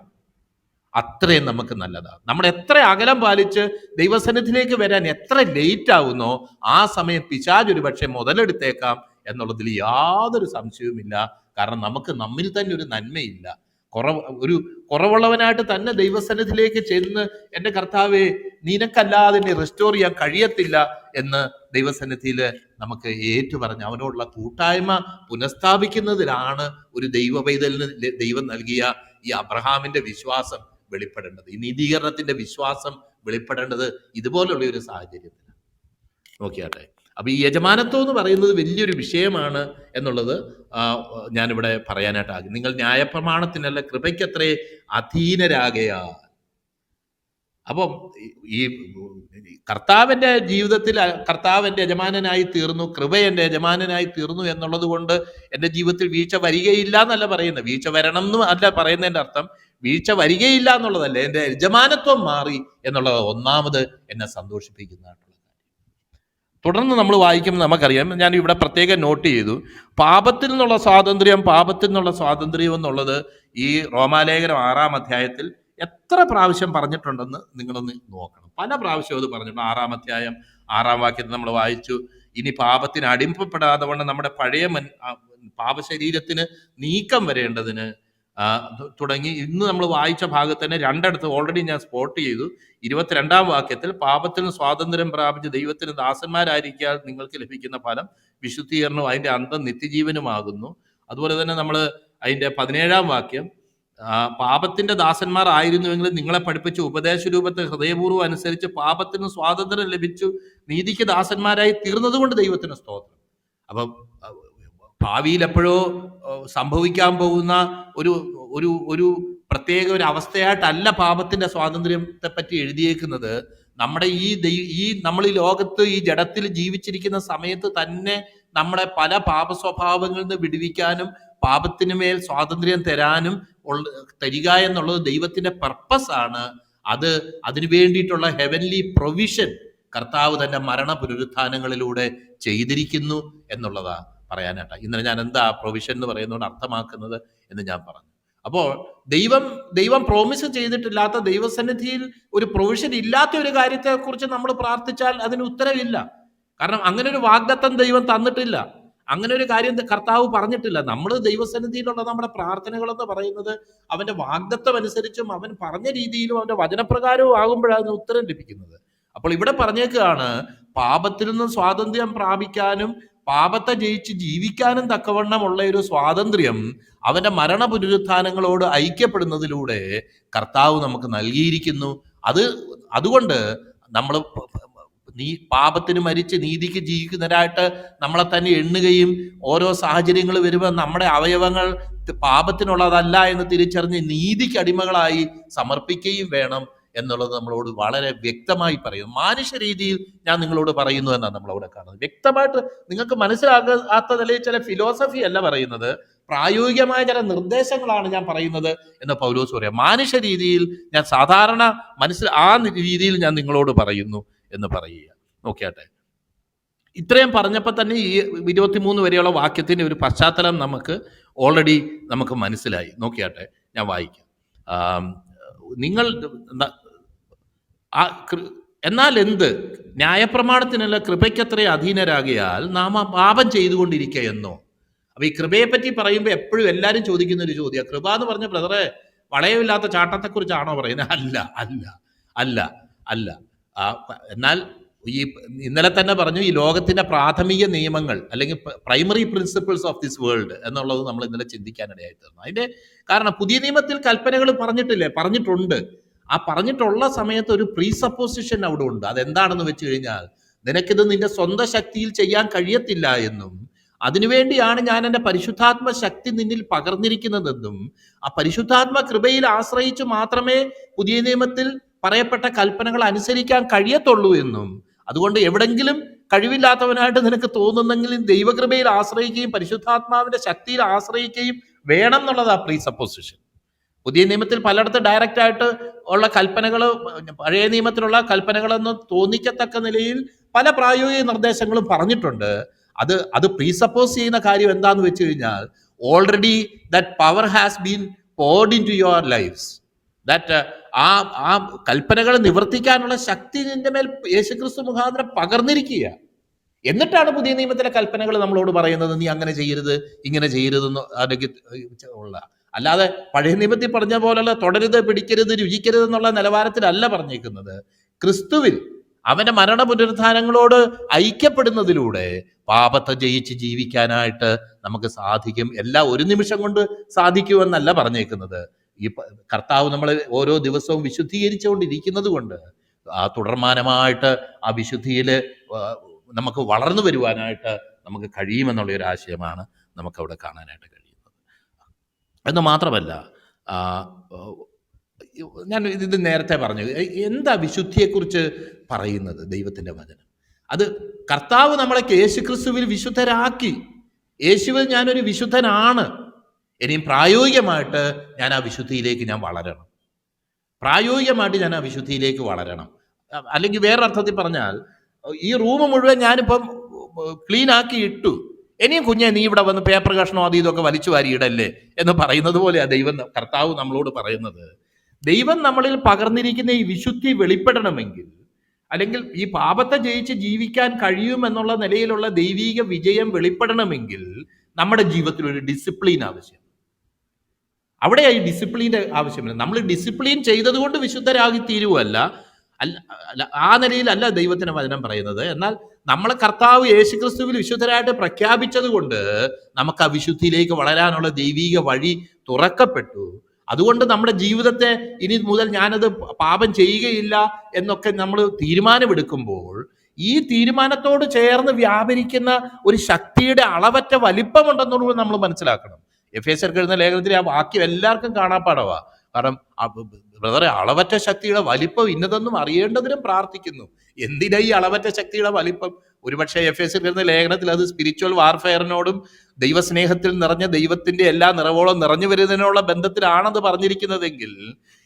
അത്രയും നമുക്ക് നല്ലതാണ്. നമ്മൾ എത്ര അകലം പാലിച്ച് ദൈവസന്നിധിയിലേക്ക് വരാൻ എത്ര ലേറ്റ് ആവുന്നോ ആ സമയം പിശാജ് ഒരു പക്ഷേ മുതലെടുത്തേക്കാം എന്നുള്ളതിൽ യാതൊരു സംശയവുമില്ല. കാരണം നമുക്ക് നമ്മിൽ തന്നെ ഒരു നന്മയില്ല. കുറവ് ഒരു കുറവുള്ളവനായിട്ട് തന്നെ ദൈവസന്നിധിയിലേക്ക് ചെന്ന് എന്റെ കർത്താവെ നിനക്കല്ലാതെ എന്നെ റെസ്റ്റോർ ചെയ്യാൻ കഴിയത്തില്ല എന്ന് ദൈവസന്നിധിയിൽ നമുക്ക് ഏറ്റുപറഞ്ഞ് അവനോടുള്ള കൂട്ടായ്മ പുനഃസ്ഥാപിക്കുന്നതിലാണ് ഒരു ദൈവ പൈതലിന് ദൈവം നൽകിയ ഈ അബ്രഹാമിന്റെ വിശ്വാസം വെളിപ്പെടേണ്ടത്. ഈ നീതീകരണത്തിന്റെ വിശ്വാസം വെളിപ്പെടേണ്ടത് ഇതുപോലുള്ള ഒരു സാഹചര്യത്തിലാണ് നോക്കിയാട്ടെ. അപ്പൊ ഈ യജമാനത്വം എന്ന് പറയുന്നത് വലിയൊരു വിഷയമാണ് എന്നുള്ളത് ഞാനിവിടെ പറയാനായിട്ട് ആകും നിങ്ങൾ ന്യായപ്രമാണത്തിനല്ല കൃപയ്ക്കത്രേ അധീനരാകയാ. അപ്പം ഈ കർത്താവിന്റെ ജീവിതത്തിൽ കർത്താവ് എന്റെ യജമാനനായി തീർന്നു കൃപ എന്റെ യജമാനനായി തീർന്നു എന്നുള്ളത് കൊണ്ട് എന്റെ ജീവിതത്തിൽ വീഴ്ച വരികയില്ല എന്നല്ല പറയുന്നത്. വീഴ്ച വരണം എന്ന് അല്ല പറയുന്നതിന്റെ അർത്ഥം വീഴ്ച വരികയില്ല എന്നുള്ളതല്ല എന്റെ യജമാനത്വം മാറി എന്നുള്ളത് ഒന്നാമത് എന്നെ സന്തോഷിപ്പിക്കുന്നതായിട്ടുള്ള കാര്യം തുടർന്ന് നമ്മൾ വായിക്കുമ്പോൾ നമുക്കറിയാം ഞാൻ ഇവിടെ പ്രത്യേകം നോട്ട് ചെയ്തു പാപത്തിൽ നിന്നുള്ള സ്വാതന്ത്ര്യം പാപത്തിൽ നിന്നുള്ള സ്വാതന്ത്ര്യം എന്നുള്ളത് ഈ റോമാലേഖനം ആറാം അധ്യായത്തിൽ എത്ര പ്രാവശ്യം പറഞ്ഞിട്ടുണ്ടെന്ന് നിങ്ങളൊന്ന് നോക്കണം. പല പ്രാവശ്യവും അത് പറഞ്ഞിട്ടുണ്ട്. ആറാം അധ്യായം ആറാം വാക്യത്തിൽ നമ്മൾ വായിച്ചു ഇനി പാപത്തിന് അടിമപ്പെടാതെ കൊണ്ട് നമ്മുടെ പഴയ മൻ പാപശരീരത്തിന് നീക്കം വരേണ്ടതിന് തുടങ്ങി. ഇന്ന് നമ്മൾ വായിച്ച ഭാഗത്ത് തന്നെ രണ്ടിടത്ത് ഓൾറെഡി ഞാൻ സ്പോട്ട് ചെയ്തു. ഇരുപത്തിരണ്ടാം വാക്യത്തിൽ പാപത്തിന് സ്വാതന്ത്ര്യം പ്രാപിച്ച് ദൈവത്തിന് ദാസന്മാരായിരിക്കാൻ നിങ്ങൾക്ക് ലഭിക്കുന്ന ഫലം വിശുദ്ധീകരണവും അതിന്റെ അന്തം നിത്യജീവനുമാകുന്നു. അതുപോലെ തന്നെ നമ്മൾ അതിന്റെ പതിനേഴാം വാക്യം പാപത്തിന്റെ ദാസന്മാർ ആയിരുന്നുവെങ്കിൽ നിങ്ങളെ പഠിപ്പിച്ച ഉപദേശ രൂപത്തെ ഹൃദയപൂർവം അനുസരിച്ച് പാപത്തിന് സ്വാതന്ത്ര്യം ലഭിച്ചു നീതിക്ക് ദാസന്മാരായി തീർന്നതുകൊണ്ട് ദൈവത്തിന് സ്തോത്രം. അപ്പം ഭാവിയിൽ എപ്പോഴോ സംഭവിക്കാൻ പോകുന്ന ഒരു ഒരു ഒരു പ്രത്യേക ഒരു അവസ്ഥയായിട്ടല്ല പാപത്തിന്റെ സ്വാതന്ത്ര്യത്തെ പറ്റി എഴുതിയേക്കുന്നത്. നമ്മുടെ ഈ ഈ നമ്മൾ ഈ ലോകത്ത് ഈ ജഡത്തിൽ ജീവിച്ചിരിക്കുന്ന സമയത്ത് തന്നെ നമ്മളെ പല പാപ സ്വഭാവങ്ങളിൽ നിന്ന് വിടുവിക്കാനും പാപത്തിന് മേൽ സ്വാതന്ത്ര്യം തരാനും തരിക എന്നുള്ളത് ദൈവത്തിന്റെ പർപ്പസ് ആണ്. അത് അതിനു വേണ്ടിയിട്ടുള്ള ഹെവൻലി പ്രൊവിഷൻ കർത്താവ് തന്റെ മരണ പുനരുത്ഥാനങ്ങളിലൂടെ ചെയ്തിരിക്കുന്നു എന്നുള്ളതാ പറയാനായിട്ട്. ഇന്നലെ ഞാൻ എന്താ പ്രൊവിഷൻ എന്ന് പറയുന്നതുകൊണ്ട് അർത്ഥമാക്കുന്നത് എന്ന് ഞാൻ പറഞ്ഞു. അപ്പോൾ ദൈവം ദൈവം പ്രോമിസ് ചെയ്തിട്ടില്ലാത്ത ദൈവസന്നിധിയിൽ ഒരു പ്രൊവിഷൻ ഇല്ലാത്ത ഒരു കാര്യത്തെക്കുറിച്ച് നമ്മൾ പ്രാർത്ഥിച്ചാൽ അതിന് ഉത്തരവില്ല. കാരണം അങ്ങനെ ഒരു വാഗ്ദത്തം ദൈവം തന്നിട്ടില്ല. അങ്ങനെ ഒരു കാര്യം കർത്താവ് പറഞ്ഞിട്ടില്ല. നമ്മൾ ദൈവസന്നിധിയിലുള്ള നമ്മുടെ പ്രാർത്ഥനകൾ എന്ന് പറയുന്നത് അവന്റെ വാഗ്ദത്തം അനുസരിച്ചും അവൻ പറഞ്ഞ രീതിയിലും അവന്റെ വചനപ്രകാരവും ആകുമ്പോഴാണ് ഉത്തരം ലഭിക്കുന്നത്. അപ്പോൾ ഇവിടെ പറഞ്ഞേക്കാണ് പാപത്തിൽ നിന്നും സ്വാതന്ത്ര്യം പ്രാപിക്കാനും പാപത്തെ ജയിച്ച് ജീവിക്കാനും തക്കവണ്ണമുള്ള ഒരു സ്വാതന്ത്ര്യം അവന്റെ മരണ പുനരുത്ഥാനങ്ങളോട് ഐക്യപ്പെടുന്നതിലൂടെ കർത്താവ് നമുക്ക് നൽകിയിരിക്കുന്നു. അത് അതുകൊണ്ട് നമ്മൾ നീ പാപത്തിന് മരിച്ച് നീതിക്ക് ജീവിക്കുന്നവരായിട്ട് നമ്മളെ തന്നെ എണ്ണുകയും ഓരോ സാഹചര്യങ്ങൾ വരുമ്പോൾ നമ്മുടെ അവയവങ്ങൾ പാപത്തിനുള്ളതല്ല എന്ന് തിരിച്ചറിഞ്ഞ് നീതിക്ക് അടിമകളായി സമർപ്പിക്കുകയും വേണം. എന്നുള്ളത് നമ്മളോട് വളരെ വ്യക്തമായി പറയുന്നു. മാനുഷ്യ രീതിയിൽ ഞാൻ നിങ്ങളോട് പറയുന്നു എന്നാണ് നമ്മളവിടെ കാണുന്നത്. വ്യക്തമായിട്ട് നിങ്ങൾക്ക് മനസ്സിലാകാത്ത നിലയിൽ ചില ഫിലോസഫി അല്ല പറയുന്നത്. പ്രായോഗികമായ ചില നിർദ്ദേശങ്ങളാണ് ഞാൻ പറയുന്നത് എന്ന് പൗലോസ് പറയാം. മാനുഷ്യ രീതിയിൽ ഞാൻ സാധാരണ മനസ്സിൽ ആ രീതിയിൽ ഞാൻ നിങ്ങളോട് പറയുന്നു എന്ന് പറയുക. നോക്കിയാട്ടെ. ഇത്രയും പറഞ്ഞപ്പോൾ തന്നെ ഈ ഇരുപത്തിമൂന്ന് വരെയുള്ള വാക്യത്തിന്റെ ഒരു പശ്ചാത്തലം നമുക്ക് ഓൾറെഡി നമുക്ക് മനസ്സിലായി. നോക്കിയാട്ടെ ഞാൻ വായിക്കാം. നിങ്ങൾ ആ എന്നാൽ എന്ത്? ന്യായപ്രമാണത്തിനല്ല കൃപയ്ക്കത്ര അധീനരാകിയാൽ നാം ആ പാപം ചെയ്തുകൊണ്ടിരിക്കുക എന്നോ അപ്പൊ ഈ കൃപയെ പറ്റി പറയുമ്പോൾ എപ്പോഴും എല്ലാവരും ചോദിക്കുന്ന ഒരു ചോദ്യം. കൃപ എന്ന് പറഞ്ഞ ബ്രദറെ വളയമില്ലാത്ത ചാട്ടത്തെക്കുറിച്ചാണോ പറയുന്നത് അല്ല അല്ല അല്ല അല്ല. എന്നാൽ ഈ ഇന്നലെ തന്നെ പറഞ്ഞു ഈ ലോകത്തിന്റെ പ്രാഥമിക നിയമങ്ങൾ അല്ലെങ്കിൽ primary principles of this world എന്നുള്ളത് നമ്മൾ ഇന്നലെ ചിന്തിക്കാനിടയായി തീർന്നു. അതിന്റെ കാരണം പുതിയ നിയമത്തിൽ കൽപ്പനകൾ പറഞ്ഞിട്ടില്ലേ? പറഞ്ഞിട്ടുണ്ട്. ആ പറഞ്ഞിട്ടുള്ള സമയത്ത് ഒരു പ്രീ സപ്പോസിഷൻ അവിടെ ഉണ്ട്. അതെന്താണെന്ന് വെച്ച് കഴിഞ്ഞാൽ നിനക്കിത് നിന്റെ സ്വന്തം ശക്തിയിൽ ചെയ്യാൻ കഴിയത്തില്ല എന്നും അതിനുവേണ്ടിയാണ് ഞാൻ എന്റെ പരിശുദ്ധാത്മ ശക്തി നിന്നിൽ പകർന്നിരിക്കുന്നതെന്നും ആ പരിശുദ്ധാത്മ കൃപയിൽ ആശ്രയിച്ച് മാത്രമേ പുതിയ നിയമത്തിൽ പറയപ്പെട്ട കൽപ്പനകൾ അനുസരിക്കാൻ കഴിയത്തുള്ളൂ എന്നും അതുകൊണ്ട് എവിടെങ്കിലും കഴിവില്ലാത്തവനായിട്ട് നിനക്ക് തോന്നുന്നെങ്കിലും ദൈവകൃപയിൽ ആശ്രയിക്കുകയും പരിശുദ്ധാത്മാവിന്റെ ശക്തിയിൽ ആശ്രയിക്കുകയും വേണം എന്നുള്ളതാ പ്രീ സപ്പോസിഷൻ പുതിയ നിയമത്തിൽ പലയിടത്ത് ഡയറക്റ്റ് ആയിട്ട് ഉള്ള കൽപ്പനകൾ പഴയ നിയമത്തിലുള്ള കൽപ്പനകളൊന്നും തോന്നിക്കത്തക്ക നിലയിൽ പല പ്രായോഗിക നിർദ്ദേശങ്ങളും പറഞ്ഞിട്ടുണ്ട്. അത് അത് പ്രീസപ്പോസ് ചെയ്യുന്ന കാര്യം എന്താന്ന് വെച്ച് കഴിഞ്ഞാൽ already that power has been poured into your lives that ആ ആ കൽപ്പനകൾ നിവർത്തിക്കാനുള്ള ശക്തി നിന്റെ മേൽ യേശുക്രിസ്തു മുഖാന്തരം പകർന്നിരിക്കുക എന്നിട്ടാണ് പുതിയ നിയമത്തിലെ കൽപ്പനകൾ നമ്മളോട് പറയുന്നത് നീ അങ്ങനെ ചെയ്യരുത് ഇങ്ങനെ ചെയ്യരുതെന്ന് അല്ലെങ്കിൽ ഉള്ള അല്ലാതെ പഴയ നിയമത്തിൽ പറഞ്ഞ പോലുള്ള തുടരുത് പിടിക്കരുത് രുചിക്കരുത് എന്നുള്ള നിലവാരത്തിലല്ല പറഞ്ഞേക്കുന്നത് ക്രിസ്തുവിൽ അവന്റെ മരണ പുനരുദ്ധാനങ്ങളോട് ഐക്യപ്പെടുന്നതിലൂടെ പാപത്തെ ജയിച്ച് ജീവിക്കാനായിട്ട് നമുക്ക് സാധിക്കും. എല്ലാ ഒരു നിമിഷം കൊണ്ട് സാധിക്കുമെന്നല്ല പറഞ്ഞേക്കുന്നത്. ഈ കർത്താവ് നമ്മളെ ഓരോ ദിവസവും വിശുദ്ധീകരിച്ചുകൊണ്ടിരിക്കുന്നത് കൊണ്ട് ആ തുടർമാനമായിട്ട് ആ വിശുദ്ധിയിൽ നമുക്ക് വളർന്നു വരുവാനായിട്ട് നമുക്ക് കഴിയുമെന്നുള്ള ഒരു ആശയമാണ് നമുക്ക് അവിടെ കാണാനായിട്ട് എന്ന് മാത്രമല്ല ഞാൻ ഇത് നേരത്തെ പറഞ്ഞു. എന്താ വിശുദ്ധിയെക്കുറിച്ച് പറയുന്നത് ദൈവത്തിന്റെ വചനം? അത് കർത്താവ് നമ്മളെ യേശുക്രിസ്തുവിൽ വിശുദ്ധരാക്കി. യേശുവിൽ ഞാനൊരു വിശുദ്ധനാണ്. ഇനിയും പ്രായോഗികമായിട്ട് ഞാൻ ആ വിശുദ്ധിയിലേക്ക് ഞാൻ വളരണം. പ്രായോഗികമായിട്ട് ഞാൻ ആ വിശുദ്ധിയിലേക്ക് വളരണം. അല്ലെങ്കിൽ വേറെ അർത്ഥത്തിൽ പറഞ്ഞാൽ ഈ റൂം മുഴുവൻ ഞാനിപ്പം ക്ലീൻ ആക്കി ഇട്ടു. ഇനിയും കുഞ്ഞെ നീ ഇവിടെ വന്ന് പേപ്പർ കഷ്ണം അത് ഇതൊക്കെ വലിച്ചു വാരിയിടല്ലേ എന്ന് പറയുന്നത് പോലെയാണ് ദൈവം കർത്താവ് നമ്മളോട് പറയുന്നത്. ദൈവം നമ്മളിൽ പകർന്നിരിക്കുന്ന ഈ വിശുദ്ധി വെളിപ്പെടണമെങ്കിൽ അല്ലെങ്കിൽ ഈ പാപത്തെ ജയിച്ച് ജീവിക്കാൻ കഴിയുമെന്നുള്ള നിലയിലുള്ള ദൈവീക വിജയം വെളിപ്പെടണമെങ്കിൽ നമ്മുടെ ജീവിതത്തിൽ ഒരു ഡിസിപ്ലിൻ ആവശ്യം. അവിടെ ഈ ഡിസിപ്ലിന്റെ ആവശ്യമില്ല. നമ്മൾ ഡിസിപ്ലിൻ ചെയ്തതുകൊണ്ട് വിശുദ്ധരാകി തീരുവല്ല അല്ല ആ നിലയിലല്ല ദൈവത്തിന് വചനം പറയുന്നത്. എന്നാൽ നമ്മളെ കർത്താവ് യേശുക്രിസ്തുവിൽ വിശുദ്ധരായിട്ട് പ്രഖ്യാപിച്ചത് കൊണ്ട് നമുക്ക് ആ വിശുദ്ധിയിലേക്ക് വളരാനുള്ള ദൈവീക വഴി തുറക്കപ്പെട്ടു. അതുകൊണ്ട് നമ്മുടെ ജീവിതത്തെ ഇനി മുതൽ ഞാനത് പാപം ചെയ്യുകയില്ല എന്നൊക്കെ നമ്മൾ തീരുമാനമെടുക്കുമ്പോൾ ഈ തീരുമാനത്തോട് ചേർന്ന് വ്യാപരിക്കുന്ന ഒരു ശക്തിയുടെ അളവറ്റ വലിപ്പമുണ്ടെന്നുള്ളത് നമ്മൾ മനസ്സിലാക്കണം. എഫ് എസ് എഴുതുന്ന ലേഖനത്തിൽ ആ വാക്യം എല്ലാവർക്കും കാണാപ്പാടവാ കാരണം ബ്രദറെ അളവറ്റ ശക്തിയുടെ വലിപ്പം ഇന്നതെന്നും അറിയേണ്ടതിനും പ്രാർത്ഥിക്കുന്നു. എന്തിനാ ഈ അളവറ്റ ശക്തിയുടെ വലിപ്പം? ഒരുപക്ഷെ എഫ് എസ് വരുന്ന ലേഖനത്തിൽ അത് സ്പിരിച്വൽ വാർഫെയറിനോടും ദൈവസ്നേഹത്തിൽ നിറഞ്ഞ ദൈവത്തിന്റെ എല്ലാ നിറവോളം നിറഞ്ഞു വരുന്നതിനുള്ള ബന്ധത്തിലാണെന്ന് പറഞ്ഞിരിക്കുന്നതെങ്കിൽ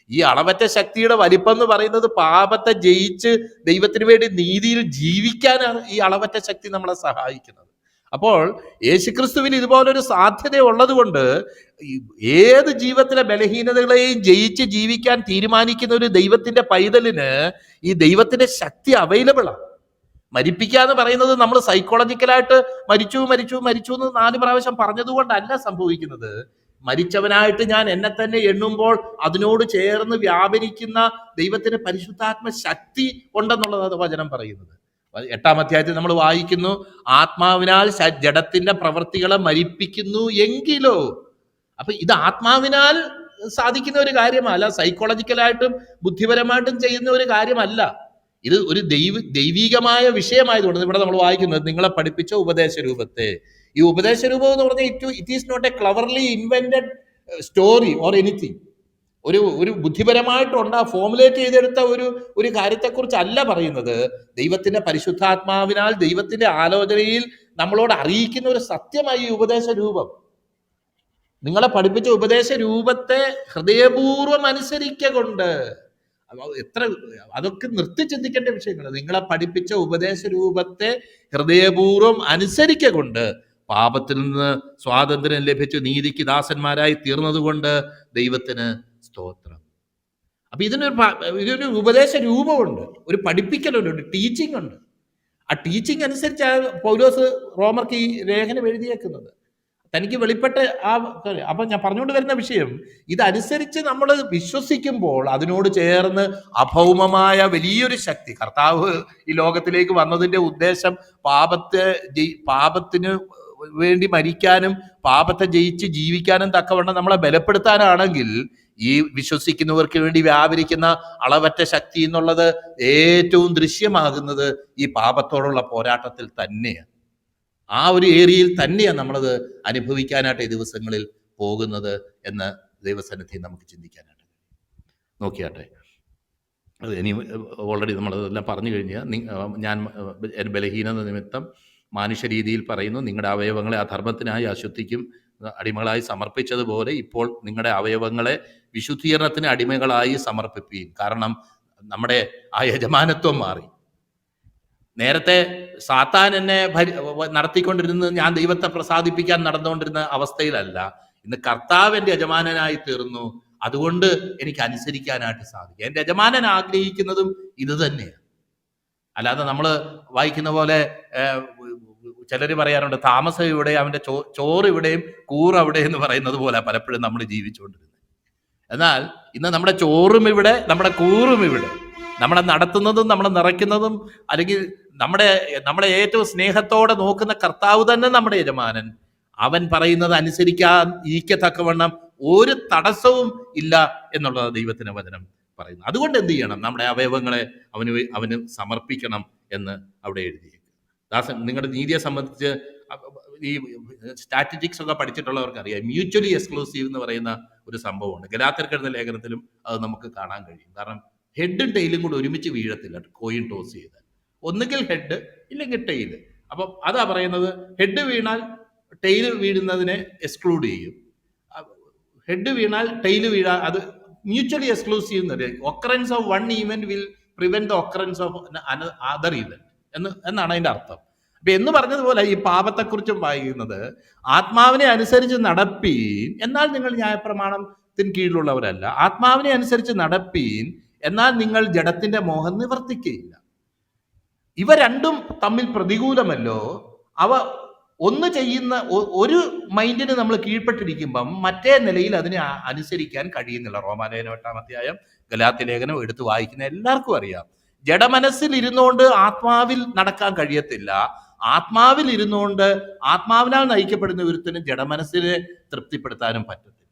ഈ അളവറ്റ ശക്തിയുടെ വലിപ്പം എന്ന് പറയുന്നത് പാപത്തെ ജയിച്ച് ദൈവത്തിന് വേണ്ടി നീതിയിൽ ജീവിക്കാനാണ് ഈ അളവറ്റ ശക്തി നമ്മളെ സഹായിക്കുന്നത്. അപ്പോൾ യേശുക്രിസ്തുവിൽ ഇതുപോലൊരു സാധ്യത ഉള്ളതുകൊണ്ട് ഏത് ജീവിതത്തിലെ ബലഹീനതകളെയും ജയിച്ച് ജീവിക്കാൻ തീരുമാനിക്കുന്ന ഒരു ദൈവത്തിന്റെ പൈതലിന് ഈ ദൈവത്തിന്റെ ശക്തി അവൈലബിളാണ് മരിപ്പിക്കുക എന്ന് പറയുന്നത് നമ്മൾ സൈക്കോളജിക്കലായിട്ട് മരിച്ചു മരിച്ചു മരിച്ചു എന്ന് നാല് പ്രാവശ്യം പറഞ്ഞതുകൊണ്ടല്ല സംഭവിക്കുന്നത്. മരിച്ചവനായിട്ട് ഞാൻ എന്നെ തന്നെ എണ്ണുമ്പോൾ അതിനോട് ചേർന്ന് വ്യാപരിക്കുന്ന ദൈവത്തിന്റെ പരിശുദ്ധാത്മ ശക്തി ഉണ്ടെന്നുള്ളതാണ് വചനം പറയുന്നത്. എട്ടാം അധ്യായത്തിൽ നമ്മൾ വായിക്കുന്നു ആത്മാവിനാൽ ജഡത്തിന്റെ പ്രവൃത്തികളെ മരിപ്പിക്കുന്നു എങ്കിലോ. അപ്പൊ ഇത് ആത്മാവിനാൽ സാധിക്കുന്ന ഒരു കാര്യമല്ല സൈക്കോളജിക്കലായിട്ടും ബുദ്ധിപരമായിട്ടും ചെയ്യുന്ന ഒരു കാര്യമല്ല. ഇത് ഒരു ദൈവ ദൈവികമായ വിഷയമായതുകൊണ്ട് ഇവിടെ നമ്മൾ വായിക്കുന്നത് നിങ്ങളെ പഠിപ്പിച്ച ഉപദേശ രൂപത്തെ ഈ ഉപദേശ രൂപം എന്ന് പറഞ്ഞാൽ it it is not a cleverly invented story or anything ഒരു ഒരു ബുദ്ധിപരമായിട്ടുണ്ട് ആ ഫോമുലേറ്റ് ചെയ്തെടുത്ത ഒരു ഒരു കാര്യത്തെക്കുറിച്ചല്ല പറയുന്നത്. ദൈവത്തിന്റെ പരിശുദ്ധാത്മാവിനാൽ ദൈവത്തിന്റെ ആലോചനയിൽ നമ്മളോട് അറിയിക്കുന്ന ഒരു സത്യമായി ഈ ഉപദേശ രൂപം നിങ്ങളെ പഠിപ്പിച്ച ഉപദേശ രൂപത്തെ ഹൃദയപൂർവം അനുസരിക്കൊണ്ട് കൊണ്ട് എത്ര അതൊക്കെ നിർത്തി ചിന്തിക്കേണ്ട വിഷയങ്ങൾ. നിങ്ങളെ പഠിപ്പിച്ച ഉപദേശ രൂപത്തെ ഹൃദയപൂർവം അനുസരിക്കൊണ്ട് പാപത്തിൽ നിന്ന് സ്വാതന്ത്ര്യം ലഭിച്ചു നീതിക്ക് ദാസന്മാരായി തീർന്നതുകൊണ്ട് ദൈവത്തിന് സ്തോത്രം. അപ്പൊ ഇതിനൊരു ഇതൊരു ഉപദേശ രൂപമുണ്ട്. ഒരു പഠിപ്പിക്കലുണ്ട് ഒരു ടീച്ചിങ് ഉണ്ട്. ആ ടീച്ചിങ് അനുസരിച്ചാണ് പൗലോസ് റോമർക്ക് ഈ ലേഖനം എഴുതിയേക്കുന്നത്. തനിക്ക് വെളിപ്പെട്ട ആ അപ്പം ഞാൻ പറഞ്ഞുകൊണ്ട് വരുന്ന വിഷയം ഇതനുസരിച്ച് നമ്മൾ വിശ്വസിക്കുമ്പോൾ അതിനോട് ചേർന്ന് അഭൗമമായ വലിയൊരു ശക്തി കർത്താവ് ഈ ലോകത്തിലേക്ക് വന്നതിന്റെ ഉദ്ദേശം പാപത്തെ പാപത്തിന് വേണ്ടി മരിക്കാനും പാപത്തെ ജയിച്ച് ജീവിക്കാനും തക്കവണ്ണം നമ്മളെ ബലപ്പെടുത്താനാണെങ്കിൽ ഈ വിശ്വസിക്കുന്നവർക്ക് വേണ്ടി വ്യാപരിക്കുന്ന അളവറ്റ ശക്തി എന്നുള്ളത് ഏറ്റവും ദൃശ്യമാകുന്നത് ഈ പാപത്തോടുള്ള പോരാട്ടത്തിൽ തന്നെയാണ്. ആ ഒരു ഏരിയയിൽ തന്നെയാണ് നമ്മളത് അനുഭവിക്കാനായിട്ട് ഈ ദിവസങ്ങളിൽ പോകുന്നത് എന്ന് ദൈവസന്നിധി നമുക്ക് ചിന്തിക്കാനായിട്ട് നോക്കിയാട്ടെ. ഇനി ഓൾറെഡി നമ്മളതെല്ലാം പറഞ്ഞു കഴിഞ്ഞാൽ ഞാൻ ബലഹീനത നിമിത്തം മാനുഷ്യ രീതിയിൽ പറയുന്നു നിങ്ങളുടെ അവയവങ്ങളെ അധർമ്മത്തിനായി അശുദ്ധിക്കും അടിമകളായി സമർപ്പിച്ചതുപോലെ ഇപ്പോൾ നിങ്ങളുടെ അവയവങ്ങളെ വിശുദ്ധീകരണത്തിന് അടിമകളായി സമർപ്പിക്കുകയും കാരണം നമ്മുടെ ആ യജമാനത്വം മാറി. നേരത്തെ സാത്താൻ എന്നെ ഭരി- നടത്തിക്കൊണ്ടിരുന്നത് ഞാൻ ദൈവത്തെ പ്രസാദിപ്പിക്കാൻ നടന്നുകൊണ്ടിരുന്ന അവസ്ഥയിലല്ല. ഇന്ന് കർത്താവ് എന്റെ യജമാനനായി തീർന്നു. അതുകൊണ്ട് എനിക്ക് അനുസരിക്കാനായിട്ട് സാധിക്കും. എന്റെ യജമാനൻ ആഗ്രഹിക്കുന്നതും ഇത് തന്നെയാണ്. അല്ലാതെ നമ്മൾ വായിക്കുന്ന പോലെ ചിലർ പറയാറുണ്ട് താമസം ഇവിടെ അവന്റെ ചോ ചോറ് ഇവിടെയും കൂറ് അവിടെ എന്ന് പറയുന്നത് പോലെ പലപ്പോഴും നമ്മൾ ജീവിച്ചുകൊണ്ടിരുന്നത്. എന്നാൽ ഇന്ന് നമ്മുടെ ചോറും ഇവിടെ നമ്മുടെ കൂറും ഇവിടെ. നമ്മളെ നടത്തുന്നതും നമ്മൾ നിറയ്ക്കുന്നതും അല്ലെങ്കിൽ നമ്മുടെ നമ്മളെ ഏറ്റവും സ്നേഹത്തോടെ നോക്കുന്ന കർത്താവ് തന്നെ നമ്മുടെ യജമാനൻ. അവൻ പറയുന്നത് അനുസരിക്കാൻ ഇരിക്കത്തക്കവണ്ണം ഒരു തടസ്സവും ഇല്ല എന്നുള്ളത് ദൈവത്തിന്റെ വചനം പറയുന്നു. അതുകൊണ്ട് എന്ത് ചെയ്യണം? നമ്മുടെ അവയവങ്ങളെ അവന് അവന് സമർപ്പിക്കണം എന്ന് അവിടെ എഴുതിയേക്കും ദാസൻ നിങ്ങളുടെ നീതിയെ സംബന്ധിച്ച് ഈ സ്റ്റാറ്റിറ്റിക്സ് ഒക്കെ പഠിച്ചിട്ടുള്ളവർക്ക് അറിയാം. മ്യൂച്വലി എക്സ്ക്ലൂസീവ് എന്ന് പറയുന്ന ഒരു സംഭവമുണ്ട്. ഗലാത്തിർക്കെഴുന്ന ലേഖനത്തിലും അത് നമുക്ക് കാണാൻ കഴിയും. കാരണം ഹെഡും ടെയിലും കൂടെ ഒരുമിച്ച് വീഴത്തില്ല കോയിൻ ടോസ് ചെയ്താൽ. ഒന്നുകിൽ ഹെഡ് ഇല്ലെങ്കിൽ ടെയിൽ അപ്പം അതാ പറയുന്നത് ഹെഡ് വീണാൽ ടെയിൽ വീഴുന്നതിനെ എക്സ്ക്ലൂഡ് ചെയ്യും. ഹെഡ് വീണാൽ ടെയിൽ വീഴാ അത് മ്യൂച്വലി എക്സ്ക്ലൂസീവ് എന്ന് പറയും. Occurrence of one event will prevent the occurrence of other event എന്ന് എന്നാണ് അതിന്റെ അർത്ഥം. അപ്പൊ എന്ന് പറഞ്ഞതുപോലെ ഈ പാപത്തെക്കുറിച്ചും വായിക്കുന്നത് ആത്മാവിനെ അനുസരിച്ച് നടപ്പീൻ എന്നാൽ നിങ്ങൾ ന്യായപ്രമാണത്തിന് കീഴിലുള്ളവരല്ല. ആത്മാവിനെ അനുസരിച്ച് നടപ്പീൻ എന്നാൽ നിങ്ങൾ ജഡത്തിന്റെ മോഹം നിവർത്തിക്കുകയില്ല. ഇവ രണ്ടും തമ്മിൽ പ്രതികൂലമല്ലോ. അവ ഒന്ന് ചെയ്യുന്ന ഒരു മൈൻഡിന് നമ്മൾ കീഴ്പ്പെട്ടിരിക്കുമ്പം മറ്റേ നിലയിൽ അതിനെ അനുസരിക്കാൻ കഴിയുന്നില്ല. റോമാലേഖനം എട്ടാം അധ്യായം ഗലാത്തി ലേഖനം എടുത്ത് വായിക്കുന്ന എല്ലാവർക്കും അറിയാം. ജഡമനസ്സിൽ ഇരുന്നുകൊണ്ട് ആത്മാവിൽ നടക്കാൻ കഴിയത്തില്ല. ആത്മാവിൽ ഇരുന്നുകൊണ്ട് ആത്മാവിനാൽ നയിക്കപ്പെടുന്ന ഒരുത്തിന് ജഡമനസ്സിനെ തൃപ്തിപ്പെടുത്താനും പറ്റത്തില്ല.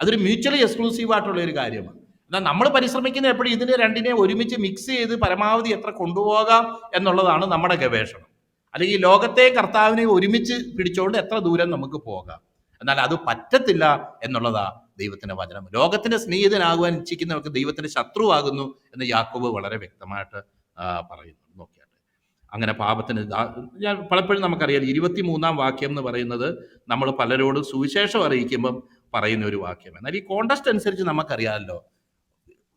അതൊരു മ്യൂച്വലി എക്സ്ക്ലൂസീവ് ആയിട്ടുള്ള ഒരു കാര്യമാണ്. എന്നാൽ നമ്മൾ പരിശ്രമിക്കുന്ന എപ്പോഴും ഇതിനെ രണ്ടിനെ ഒരുമിച്ച് മിക്സ് ചെയ്ത് പരമാവധി എത്ര കൊണ്ടുപോകാം എന്നുള്ളതാണ് നമ്മുടെ ഗവേഷണം. അല്ലെങ്കിൽ ലോകത്തെ കർത്താവിനെ ഒരുമിച്ച് പിടിച്ചുകൊണ്ട് എത്ര ദൂരം നമുക്ക് പോകാം. എന്നാൽ അത് പറ്റത്തില്ല എന്നുള്ളതാ ദൈവത്തിന്റെ വചനം. ലോകത്തിന്റെ സ്നേഹിതനാകുവാൻ ഇച്ഛിക്കുന്നവർക്ക് ദൈവത്തിന്റെ ശത്രുവാകുന്നു എന്ന് യാക്കോബ് വളരെ വ്യക്തമായിട്ട് പറയുന്നു. നോക്കിയാട്ടെ. അങ്ങനെ പാപത്തിന് ഞാൻ പലപ്പോഴും നമുക്കറിയാം ഇരുപത്തി മൂന്നാം വാക്യം എന്ന് പറയുന്നത് നമ്മൾ പലരോടും സുവിശേഷം അറിയിക്കുമ്പം പറയുന്ന ഒരു വാക്യം. എന്നാൽ ഈ കോണ്ടസ്റ്റ് അനുസരിച്ച് നമുക്കറിയാമല്ലോ.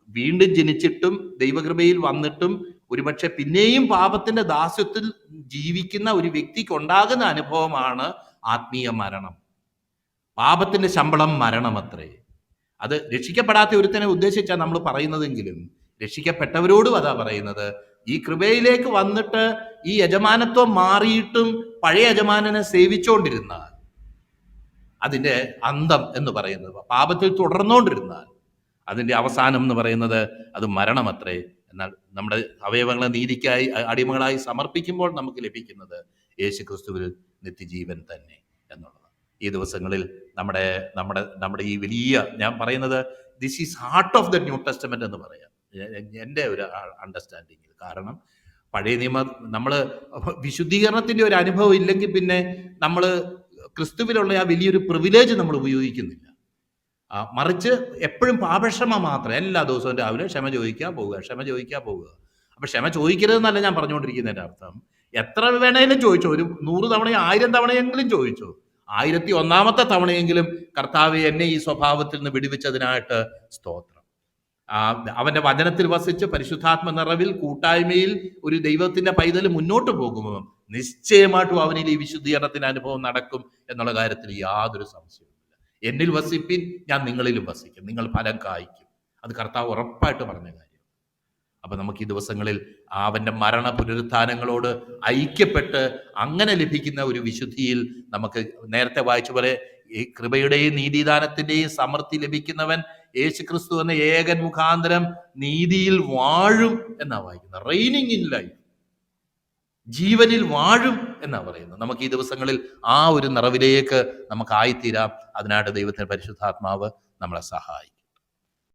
വീണ്ടും ജനിച്ചിട്ടും ദൈവകൃപയിൽ വന്നിട്ടും ഒരുപക്ഷെ പിന്നെയും പാപത്തിന്റെ ദാസ്യത്തിൽ ജീവിക്കുന്ന ഒരു വ്യക്തിക്ക് ഉണ്ടാകുന്ന അനുഭവമാണ് ആത്മീയ മരണം. പാപത്തിന്റെ ശമ്പളം മരണമത്രേ. അത് രക്ഷിക്കപ്പെടാത്ത ഒരുത്തനെ ഉദ്ദേശിച്ചാണ് നമ്മൾ പറയുന്നതെങ്കിലും രക്ഷിക്കപ്പെട്ടവരോടും അതാ പറയുന്നത്. ഈ കൃപയിലേക്ക് വന്നിട്ട് ഈ യജമാനത്വം മാറിയിട്ടും പഴയ യജമാനനെ സേവിച്ചുകൊണ്ടിരുന്നാൽ അതിന്റെ അന്തം എന്ന് പറയുന്നത് പാപത്തിൽ തുടർന്നുകൊണ്ടിരുന്നാൽ അതിന്റെ അവസാനം എന്ന് പറയുന്നത് അത് മരണമത്രേ. എന്നാൽ നമ്മുടെ അവയവങ്ങളെ നീതിക്കായി അടിമകളായി സമർപ്പിക്കുമ്പോൾ നമുക്ക് ലഭിക്കുന്നത് യേശു ക്രിസ്തുവിൽ നിത്യജീവൻ തന്നെ. ഈ ദിവസങ്ങളിൽ നമ്മുടെ നമ്മുടെ നമ്മുടെ ഈ വലിയ ഞാൻ പറയുന്നത് this is heart of the new testament എന്ന് പറയാം. എന്റെ ഒരു അണ്ടർസ്റ്റാൻഡിങ്ങിൽ കാരണം പഴയ നിയമ നമ്മൾ വിശുദ്ധീകരണത്തിന്റെ ഒരു അനുഭവം ഇല്ലെങ്കിൽ പിന്നെ നമ്മൾ ക്രിസ്തുവിലുള്ള ആ വലിയൊരു പ്രിവിലേജ് നമ്മൾ ഉപയോഗിക്കുന്നില്ല. മറിച്ച് എപ്പോഴും പാപക്ഷമ മാത്രം എല്ലാ ദിവസവും രാവിലെ ക്ഷമ ചോദിക്കാൻ പോവുക ക്ഷമ ചോദിക്കാൻ പോവുക. അപ്പം ക്ഷമ ചോദിക്കരുതെന്നല്ല ഞാൻ പറഞ്ഞുകൊണ്ടിരിക്കുന്നതിന്റെ അർത്ഥം. എത്ര വേണേലും ചോദിച്ചോ ഒരു നൂറ് തവണയോ ആയിരം തവണയെങ്കിലും ചോദിച്ചോ. ആയിരത്തി ഒന്നാമത്തെ തവണയെങ്കിലും കർത്താവ് എന്നെ ഈ സ്വഭാവത്തിൽ നിന്ന് വിടുവിച്ചതിനായിട്ട് സ്തോത്രം. അവന്റെ വചനത്തിൽ വസിച്ച് പരിശുദ്ധാത്മ നിറവിൽ കൂട്ടായ്മയിൽ ഒരു ദൈവത്തിന്റെ പൈതൽ മുന്നോട്ട് പോകുമ്പോൾ നിശ്ചയമായിട്ടും അവനിൽ ഈ വിശുദ്ധീകരണത്തിന്റെ അനുഭവം നടക്കും എന്നുള്ള കാര്യത്തിൽ യാതൊരു സംശയവുമില്ല. എന്നിൽ വസിപ്പിൻ ഞാൻ നിങ്ങളിലും വസിക്കും. നിങ്ങൾ ഫലം കായ്ക്കും. അത് കർത്താവ് ഉറപ്പായിട്ട് പറഞ്ഞ കാര്യം അപ്പൊ നമുക്ക് ഈ ദിവസങ്ങളിൽ അവന്റെ മരണ പുനരുത്ഥാനങ്ങളോട് ഐക്യപ്പെട്ട് അങ്ങനെ ലഭിക്കുന്ന ഒരു വിശുദ്ധിയിൽ നമുക്ക് നേരത്തെ വായിച്ച പോലെ ഈ കൃപയുടെയും നീതിദാനത്തിന്റെയും സമൃദ്ധി ലഭിക്കുന്നവൻ യേശു ക്രിസ്തു എന്ന ഏകൻ മുഖാന്തരം നീതിയിൽ വാഴും എന്നാ വായിക്കുന്നത്. റെയിനിങ് ഇൻ ലൈഫ് ജീവനിൽ വാഴും എന്നാ പറയുന്നത്. നമുക്ക് ഈ ദിവസങ്ങളിൽ ആ ഒരു നിറവിലേക്ക് നമുക്ക് ആയിത്തീരാം. അതിനായിട്ട് ദൈവത്തിന്റെ പരിശുദ്ധാത്മാവ് നമ്മളെ സഹായിക്കും.